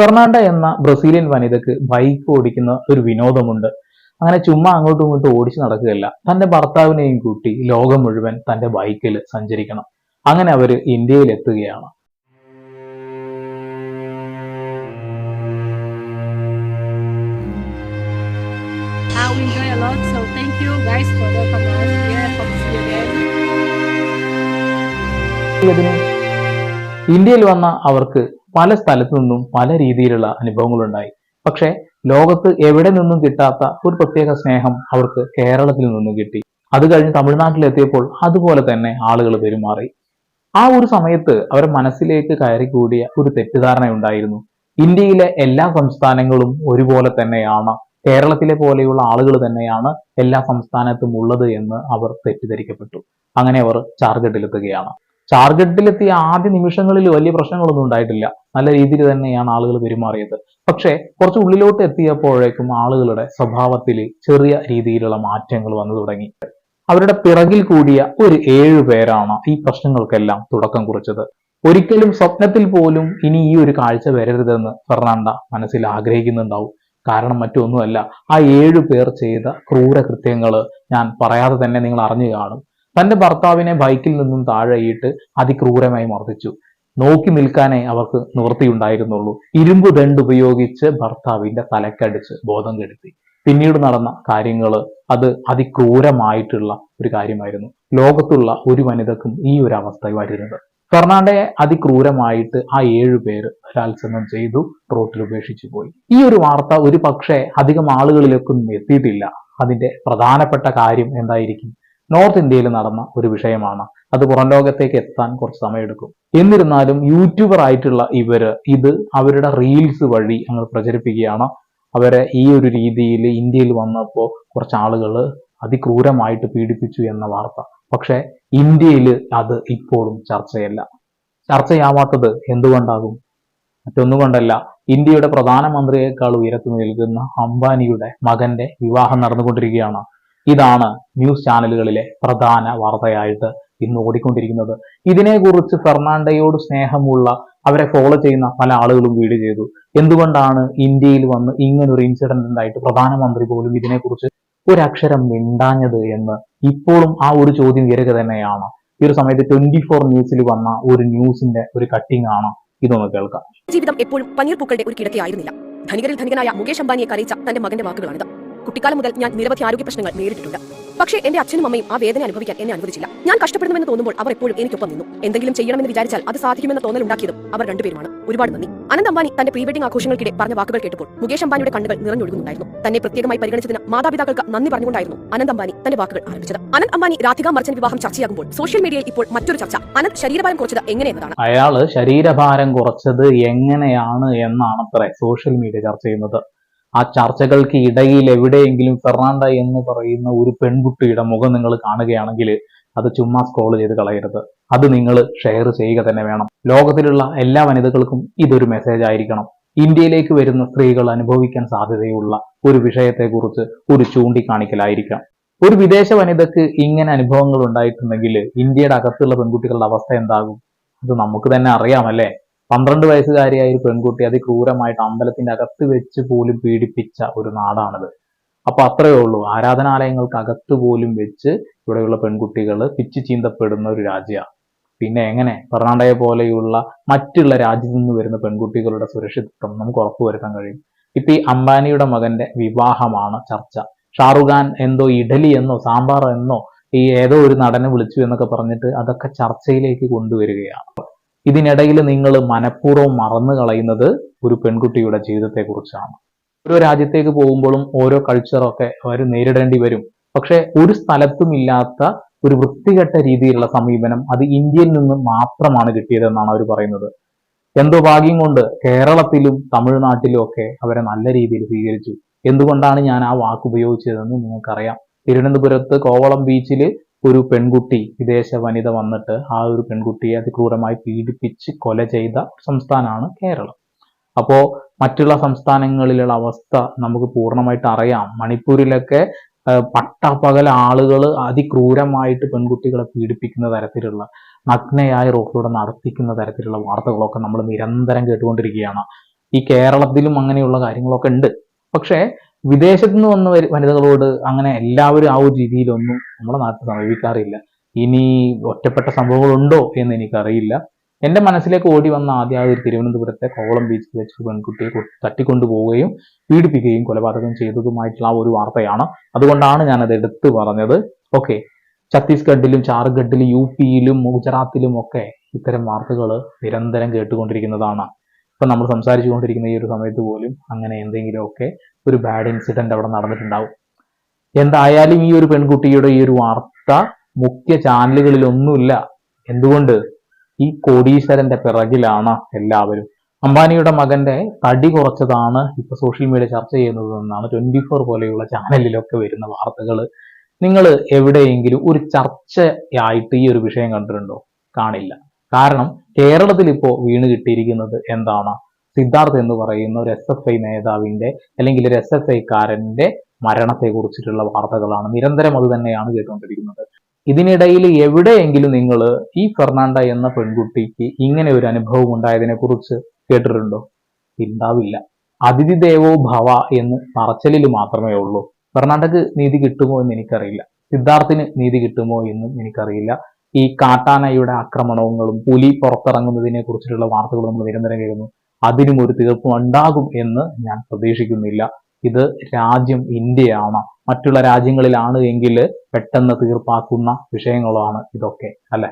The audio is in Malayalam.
ഫെർണാണ്ട എന്ന ബ്രസീലിയൻ വനിതക്ക് ബൈക്ക് ഓടിക്കുന്ന ഒരു വിനോദമുണ്ട് അങ്ങനെ ചുമ്മാ അങ്ങോട്ടും ഇങ്ങോട്ടും ഓടിച്ചു നടക്കുകയല്ല തന്റെ ഭർത്താവിനെയും കൂട്ടി ലോകം മുഴുവൻ തന്റെ ബൈക്കിൽ സഞ്ചരിക്കണം അങ്ങനെ അവർ ഇന്ത്യയിൽ എത്തുകയാണ് we enjoy a lot, so thank you guys for welcoming us here. Hope to see you again. ഇന്ത്യയിൽ വന്ന അവർക്ക് പല സ്ഥലത്തു നിന്നും പല രീതിയിലുള്ള അനുഭവങ്ങളുണ്ടായി. പക്ഷെ ലോകത്ത് എവിടെ നിന്നും കിട്ടാത്ത ഒരു പ്രത്യേക സ്നേഹം അവർക്ക് കേരളത്തിൽ നിന്നും കിട്ടി. അത് കഴിഞ്ഞ് തമിഴ്നാട്ടിലെത്തിയപ്പോൾ അതുപോലെ തന്നെ ആളുകൾ പെരുമാറി. ആ ഒരു സമയത്ത് അവരെ മനസ്സിലേക്ക് കയറി കൂടിയ ഒരു തെറ്റിദ്ധാരണ ഉണ്ടായിരുന്നു ഇന്ത്യയിലെ എല്ലാ സംസ്ഥാനങ്ങളും ഒരുപോലെ തന്നെയാണ്. കേരളത്തിലെ പോലെയുള്ള ആളുകൾ തന്നെയാണ് എല്ലാ സംസ്ഥാനത്തും ഉള്ളത് എന്ന് അവർ തെറ്റിദ്ധരിക്കപ്പെട്ടു. അങ്ങനെ അവർ ചാർഗട്ടിലെത്തുകയാണ് ചാർഗട്ടിലെത്തിയ ആദ്യ നിമിഷങ്ങളിൽ വലിയ പ്രശ്നങ്ങളൊന്നും ഉണ്ടായിട്ടില്ല. നല്ല രീതിയിൽ തന്നെയാണ് ആളുകൾ പെരുമാറിയത്. പക്ഷേ കുറച്ച് ഉള്ളിലോട്ട് എത്തിയപ്പോഴേക്കും ആളുകളുടെ സ്വഭാവത്തിൽ ചെറിയ രീതിയിലുള്ള മാറ്റങ്ങൾ വന്നു തുടങ്ങി. അവരുടെ പിറകിൽ കൂടിയ ഒരു ഏഴു പേരാണ് ഈ പ്രശ്നങ്ങൾക്കെല്ലാം തുടക്കം കുറിച്ചത്. ഒരിക്കലും സ്വപ്നത്തിൽ പോലും ഇനി ഈ ഒരു കാഴ്ച വരരുതെന്ന് ഫെർണാണ്ട മനസ്സിൽ ആഗ്രഹിക്കുന്നുണ്ടാവും. കാരണം മറ്റൊന്നുമല്ല ആ ഏഴു പേർ ചെയ്ത ക്രൂരകൃത്യങ്ങൾ ഞാൻ പറയാതെ തന്നെ നിങ്ങൾ അറിഞ്ഞു കാണും. തന്റെ ഭർത്താവിനെ ബൈക്കിൽ നിന്നും താഴെയിട്ട് അതിക്രൂരമായി മർദ്ദിച്ചു. നോക്കി നിൽക്കാനേ അവർക്ക് നിവൃത്തിയുണ്ടായിരുന്നുള്ളൂ. ഇരുമ്പ് ദണ്ട് ഉപയോഗിച്ച് ഭർത്താവിന്റെ തലക്കടിച്ച് ബോധം കെടുത്തി. പിന്നീട് നടന്ന കാര്യങ്ങൾ അത് അതിക്രൂരമായിട്ടുള്ള ഒരു കാര്യമായിരുന്നു. ലോകത്തുള്ള ഒരു വനിതക്കും ഈ ഒരു അവസ്ഥ വരുന്നത്. ഫെർണാണ്ടയെ അതിക്രൂരമായിട്ട് ആ ഏഴു പേര് ബലാത്സംഗം ചെയ്തു റോട്ടിൽ ഉപേക്ഷിച്ചു പോയി. ഈ ഒരു വാർത്ത ഒരു പക്ഷേ അധികം ആളുകളിലേക്കൊന്നും എത്തിയിട്ടില്ല. അതിന്റെ പ്രധാനപ്പെട്ട കാര്യം എന്തായിരിക്കും? നോർത്ത് ഇന്ത്യയിൽ നടന്ന ഒരു വിഷയമാണ്. അത് പുറം ലോകത്തേക്ക് എത്താൻ കുറച്ച് സമയമെടുക്കും. എന്നിരുന്നാലും യൂട്യൂബർ ആയിട്ടുള്ള ഇവർ ഇത് അവരുടെ റീൽസ് വഴി അങ്ങ് പ്രചരിപ്പിക്കുകയാണ്. അവരെ ഈ ഒരു രീതിയിൽ ഇന്ത്യയിൽ വന്നപ്പോൾ കുറച്ച് ആളുകൾ അതിക്രൂരമായിട്ട് പീഡിപ്പിച്ചു എന്ന വാർത്ത. പക്ഷെ ഇന്ത്യയിൽ അത് ഇപ്പോഴും ചർച്ചയല്ല. ചർച്ചയാവാത്തത് എന്തുകൊണ്ടാകും? മറ്റൊന്നുകൊണ്ടല്ല ഇന്ത്യയുടെ പ്രധാനമന്ത്രിയേക്കാൾ ഉയരത്തിൽ നിൽക്കുന്ന അംബാനിയുടെ മകന്റെ വിവാഹം നടന്നുകൊണ്ടിരിക്കുകയാണ്. ഇതാണ് ന്യൂസ് ചാനലുകളിലെ പ്രധാന വാർത്തയായിട്ട് ഇന്ന് ഓടിക്കൊണ്ടിരിക്കുന്നത്. ഇതിനെക്കുറിച്ച് ഫെർണാണ്ടയോട് സ്നേഹമുള്ള അവരെ ഫോളോ ചെയ്യുന്ന പല ആളുകളും വീട് ചെയ്തു. എന്തുകൊണ്ടാണ് ഇന്ത്യയിൽ വന്ന് ഇങ്ങനൊരു ഇൻസിഡന്റ് ഉണ്ടായിട്ട് പ്രധാനമന്ത്രി പോലും ഇതിനെക്കുറിച്ച് ഒരക്ഷരം മിണ്ടാഞ്ഞത് എന്ന് ഇപ്പോഴും ആ ഒരു ചോദ്യം ഉയരുക തന്നെയാണ്. ഈ ഒരു സമയത്ത് ട്വന്റി ഫോർ ന്യൂസിൽ വന്ന ഒരു ന്യൂസിന്റെ ഒരു കട്ടിംഗ് ആണ് ഇതൊന്ന് കേൾക്കാം. ജീവിതം എപ്പോഴും പനീർ പൂക്കളുടെ ഒരു കിടക്കയായിരുന്നില്ല ധനികരിൽ ധനികനായ മുകേഷ് അംബാനിയെ കരയിച്ച തന്റെ മകന്റെ വാക്കുകളാണിത്. കുട്ടിക്കാലം മുതൽ ഞാൻ നിരവധി ആരോഗ്യ പ്രശ്നങ്ങൾ നേരിട്ടിട്ടുണ്ട്. പക്ഷേ എന്റെ അച്ഛനും അമ്മയും ആ വേദന അനുഭവിക്കാൻ എന്നെ അനുവദിച്ചില്ല. ഞാൻ കഷ്ടപ്പെടുന്നുവെന്ന് തോന്നുമ്പോൾ അവർ എപ്പോഴും എനിക്കൊപ്പം നിന്നു. എന്തെങ്കിലും ചെയ്യണമെന്ന് വിചാരിച്ചാൽ അത് സാധിക്കുമെന്ന തോന്നൽ ഉണ്ടാക്കിയതും അവർ രണ്ടുപേരുമാണ്. ഒരുപാട് നന്ദി. അനന്ത് അംബാനി തന്റെ പ്രീ വെഡിംഗ് ആഘോഷങ്ങൾക്കിടെ പറഞ്ഞ വാക്കുകൾ കേട്ടപ്പോൾ മുകേഷ് അംബാനിയുടെ കണ്ണുകൾ നിറഞ്ഞൊഴുകുന്നുണ്ടായിരുന്നു. തന്നെ പ്രത്യേകമായി പരിഗണിച്ചതിന് മാതാപിതാക്കൾക്ക് നന്ദി പറഞ്ഞുകൊണ്ടായിരുന്നു അനന്ത് അംബാനി തന്റെ വാക്കുകൾ ആരംഭിച്ചത്. അനന്ത് അംബാനി രാധിക മർച്ചൻ വിവാഹം ചർച്ചയാകുമ്പോൾ സോഷ്യൽ മീഡിയയിൽ ഇപ്പോൾ മറ്റൊരു ചർച്ച. അനന്ത് ശരീരഭാരം കുറച്ചത് എങ്ങനെയെന്നതാണ്? അയാൾ ശരീരഭാരം കുറച്ചത് എങ്ങനെയാണ് എന്നാണ് സോഷ്യൽ മീഡിയ ചർച്ച ചെയ്യുന്നത്. ആ ചർച്ചകൾക്ക് ഇടയിൽ എവിടെയെങ്കിലും ഫെർണാണ്ട എന്ന് പറയുന്ന ഒരു പെൺകുട്ടിയുടെ മുഖം നിങ്ങൾ കാണുകയാണെങ്കിൽ അത് ചുമ്മാ സ്ക്രോൾ ചെയ്ത് കളയരുത്. അത് നിങ്ങൾ ഷെയർ ചെയ്യുക തന്നെ വേണം. ലോകത്തിലുള്ള എല്ലാ വനിതകൾക്കും ഇതൊരു മെസ്സേജ് ആയിരിക്കണം. ഇന്ത്യയിലേക്ക് വരുന്ന സ്ത്രീകൾ അനുഭവിക്കാൻ സാധ്യതയുള്ള ഒരു വിഷയത്തെക്കുറിച്ച് ഒരു ചൂണ്ടിക്കാണിക്കലായിരിക്കാം. ഒരു വിദേശ വനിതക്ക് ഇങ്ങനെ അനുഭവങ്ങൾ ഉണ്ടായിട്ടുണ്ടെങ്കിൽ ഇന്ത്യയുടെ അകത്തുള്ള പെൺകുട്ടികളുടെ അവസ്ഥ എന്താകും? അത് നമുക്ക് തന്നെ അറിയാമല്ലേ പന്ത്രണ്ട് വയസ്സുകാരിയായ ഒരു പെൺകുട്ടി അതിക്രൂരമായിട്ട് അമ്പലത്തിന്റെ അകത്ത് വെച്ച് പോലും പീഡിപ്പിച്ച ഒരു നാടാണിത്. അപ്പൊ അത്രയേ ഉള്ളൂ. ആരാധനാലയങ്ങൾക്ക് അകത്ത് പോലും വെച്ച് ഇവിടെയുള്ള പെൺകുട്ടികൾ പിച്ചു ചീന്തപ്പെടുന്ന ഒരു രാജ്യമാണ് പിന്നെ എങ്ങനെ? ഫെർണാണ്ടയെ പോലെയുള്ള മറ്റുള്ള രാജ്യത്തു നിന്ന് വരുന്ന പെൺകുട്ടികളുടെ സുരക്ഷിതത്വം നമുക്ക് ഉറപ്പുവരുത്താൻ കഴിയും. ഇപ്പൊ ഈ അംബാനിയുടെ മകന്റെ വിവാഹമാണ് ചർച്ച. ഷാറുഖ് ഖാൻ എന്തോ ഇഡലി എന്നോ സാമ്പാർ എന്നോ ഈ ഏതോ ഒരു നടനെ വിളിച്ചു എന്നൊക്കെ പറഞ്ഞിട്ട് അതൊക്കെ ചർച്ചയിലേക്ക് കൊണ്ടുവരികയാണ്. ഇതിനിടയിൽ നിങ്ങൾ മനഃപൂർവം മറന്നു കളയുന്നത് ഒരു പെൺകുട്ടിയുടെ ജീവിതത്തെക്കുറിച്ചാണ്. ഓരോ രാജ്യത്തേക്ക് പോകുമ്പോഴും ഓരോ കൾച്ചറൊക്കെ അവർ നേരിടേണ്ടി വരും. പക്ഷെ ഒരു സ്ഥലത്തും ഇല്ലാത്ത ഒരു വൃത്തികെട്ട രീതിയിലുള്ള സമീപനം അത് ഇന്ത്യയിൽ നിന്ന് മാത്രമാണ് കിട്ടിയതെന്നാണ് അവർ പറയുന്നത്. എന്തോ ഭാഗ്യം കൊണ്ട് കേരളത്തിലും തമിഴ്നാട്ടിലും ഒക്കെ അവരെ നല്ല രീതിയിൽ സ്വീകരിച്ചു. എന്തുകൊണ്ടാണ് ഞാൻ ആ വാക്ക് ഉപയോഗിച്ചതെന്ന് നിങ്ങൾക്കറിയാം. തിരുവനന്തപുരത്ത് കോവളം ബീച്ചിൽ ഒരു പെൺകുട്ടി വിദേശ വനിത വന്നിട്ട് ആ ഒരു പെൺകുട്ടിയെ അതിക്രൂരമായി പീഡിപ്പിച്ച് കൊല ചെയ്ത സംസ്ഥാനമാണ് കേരളം. അപ്പോ മറ്റുള്ള സംസ്ഥാനങ്ങളിലുള്ള അവസ്ഥ നമുക്ക് പൂർണമായിട്ട് അറിയാം. മണിപ്പൂരിലൊക്കെ പട്ടപ്പകൽ ആളുകൾ അതിക്രൂരമായിട്ട് പെൺകുട്ടികളെ പീഡിപ്പിക്കുന്ന തരത്തിലുള്ള നഗ്നയായ റോഡിലൂടെ നടത്തിക്കുന്ന തരത്തിലുള്ള വാർത്തകളൊക്കെ നമ്മൾ നിരന്തരം കേട്ടുകൊണ്ടിരിക്കുകയാണ്. ഈ കേരളത്തിലും അങ്ങനെയുള്ള കാര്യങ്ങളൊക്കെ ഉണ്ട്. പക്ഷേ വിദേശത്ത് നിന്ന് വന്ന വനിതകളോട് അങ്ങനെ എല്ലാവരും ആ ഒരു രീതിയിലൊന്നും നമ്മുടെ നാട്ടിൽ സമീപിക്കാറില്ല. ഇനി ഒറ്റപ്പെട്ട സംഭവങ്ങളുണ്ടോ എന്ന് എനിക്കറിയില്ല. എന്റെ മനസ്സിലേക്ക് ഓടി വന്ന ആദ്യ ആ ഒരു തിരുവനന്തപുരത്തെ കോവളം ബീച്ചിൽ വെച്ച് പെൺകുട്ടിയെ തട്ടിക്കൊണ്ടുപോവുകയും പീഡിപ്പിക്കുകയും കൊലപാതകം ചെയ്തതുമായിട്ടുള്ള ആ ഒരു വാർത്തയാണ്. അതുകൊണ്ടാണ് ഞാനത് എടുത്തു പറഞ്ഞത്. ഓക്കെ. ഛത്തീസ്ഗഡിലും ഝാർഖണ്ഡിലും യു പിയിലും ഗുജറാത്തിലും ഒക്കെ ഇത്തരം വാർത്തകൾ നിരന്തരം കേട്ടുകൊണ്ടിരിക്കുന്നതാണ്. ഇപ്പൊ നമ്മൾ സംസാരിച്ചുകൊണ്ടിരിക്കുന്ന ഈ ഒരു സമയത്ത് പോലും അങ്ങനെ എന്തെങ്കിലുമൊക്കെ ഒരു ബാഡ് ഇൻസിഡന്റ് അവിടെ നടന്നിട്ടുണ്ടാവും. എന്തായാലും ഈ ഒരു പെൺകുട്ടിയുടെ ഈ ഒരു വാർത്ത മുഖ്യ ചാനലുകളിലൊന്നുമില്ല. എന്തുകൊണ്ട്? ഈ കോടീശ്വരന്റെ പിറകിലാണ് എല്ലാവരും. അംബാനിയുടെ മകന്റെ തടി കുറച്ചതാണ് ഇപ്പൊ സോഷ്യൽ മീഡിയ ചർച്ച ചെയ്യുന്നത് എന്നാണ് ട്വന്റി ഫോർ പോലെയുള്ള ചാനലിലൊക്കെ വരുന്ന വാർത്തകൾ നിങ്ങൾ എവിടെയെങ്കിലും ഒരു ചർച്ചയായിട്ട് ഈ ഒരു വിഷയം കണ്ടിട്ടുണ്ടോ? കാണില്ല. കാരണം കേരളത്തിൽ ഇപ്പോൾ വീണ് കിട്ടിയിരിക്കുന്നത് എന്താണ്? സിദ്ധാർത്ഥ് എന്ന് പറയുന്ന ഒരു എസ് എഫ് ഐ നേതാവിന്റെ അല്ലെങ്കിൽ ഒരു എസ് എഫ് ഐക്കാരന്റെ മരണത്തെ കുറിച്ചിട്ടുള്ള വാർത്തകളാണ്. നിരന്തരം അത് തന്നെയാണ് കേട്ടുകൊണ്ടിരിക്കുന്നത്. ഇതിനിടയിൽ എവിടെയെങ്കിലും നിങ്ങൾ ഈ ഫെർണാണ്ട എന്ന പെൺകുട്ടിക്ക് ഇങ്ങനെ ഒരു അനുഭവം ഉണ്ടായതിനെ കുറിച്ച് കേട്ടിട്ടുണ്ടോ? ഉണ്ടാവില്ല അതിഥി ദേവോ ഭവ എന്ന് പറച്ചലിൽ മാത്രമേ ഉള്ളൂ. ഫെർണാണ്ടക്ക് നീതി കിട്ടുമോ എന്ന് എനിക്കറിയില്ല. സിദ്ധാർത്ഥിന് നീതി കിട്ടുമോ എന്നും എനിക്കറിയില്ല. ഈ കാട്ടാനയുടെ ആക്രമണങ്ങളും പുലി പുറത്തിറങ്ങുന്നതിനെ കുറിച്ചിട്ടുള്ള വാർത്തകൾ നമ്മൾ നിരന്തരം കേൾക്കുന്നു. അതിനും ഒരു തീർപ്പ് ഉണ്ടാകും എന്ന് ഞാൻ പ്രതീക്ഷിക്കുന്നില്ല. ഇത് രാജ്യം ഇന്ത്യയാണ്. മറ്റുള്ള രാജ്യങ്ങളിലാണ് എങ്കിൽ പെട്ടെന്ന് തീർപ്പാക്കുന്ന വിഷയങ്ങളാണ് ഇതൊക്കെ അല്ലെ?